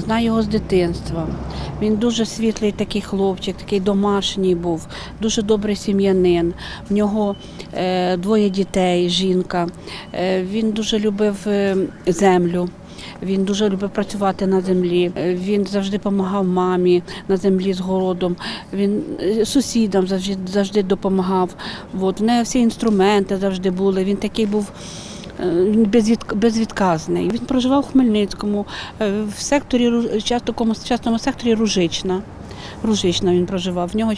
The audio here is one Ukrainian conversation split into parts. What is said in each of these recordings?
знаю його з дитинства. Він дуже світлий такий хлопчик, такий домашній був, дуже добрий сім'янин. В нього е, двоє дітей, жінка. Е, він дуже любив е, землю. Він дуже любив працювати на землі. Е, Він завжди допомагав мамі на землі з городом. Він е, сусідам завжди, завжди допомагав. От. В неї всі інструменти завжди були. Він такий був. Е, безвід, безвідказний. Він проживав у Хмельницькому е, в секторі частокому частному секторі Ружична. Ружична він проживав. В нього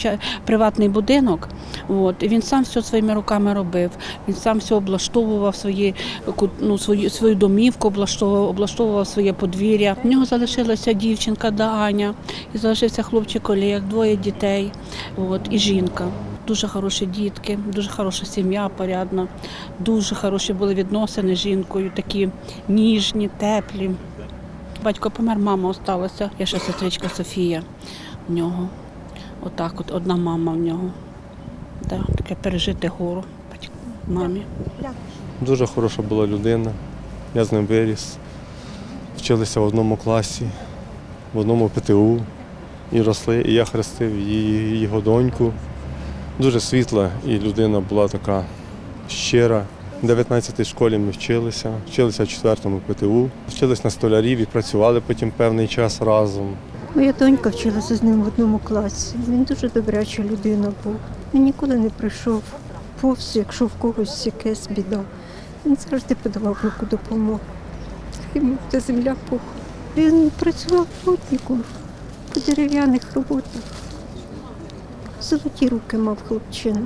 приватний будинок. От, і він сам все своїми руками робив. Він сам все облаштовував свої, ну, свою, свою домівку, облаштовував, облаштовував своє подвір'я. В нього залишилася дівчинка да Аня, і залишився хлопчик Олег, двоє дітей. От, і жінка. Дуже хороші дітки, дуже хороша сім'я, порядна, дуже хороші були відносини з жінкою, такі ніжні, теплі. Батько помер, мама осталася. Я ще сестричка Софія в нього. Отак, от одна мама в нього. Да, таке пережити гору батьку, мамі. Дуже хороша була людина. Я з ним виріс. Вчилися в одному класі, в одному ПТУ. І росли, і я хрестив її, його доньку. Дуже світла і людина була така щира. В 19-й школі ми вчилися, вчилися в 4-му ПТУ, вчились на столярів і працювали потім певний час разом. Моя донька вчилася з ним в одному класі. Він дуже добряча людина був. Він ніколи не прийшов повз, якщо в когось якась біда. Він завжди подавав руку допомоги. Йому та земля пух. Він працював плотником по дерев'яних роботах. Золоті руки мав хлопчина.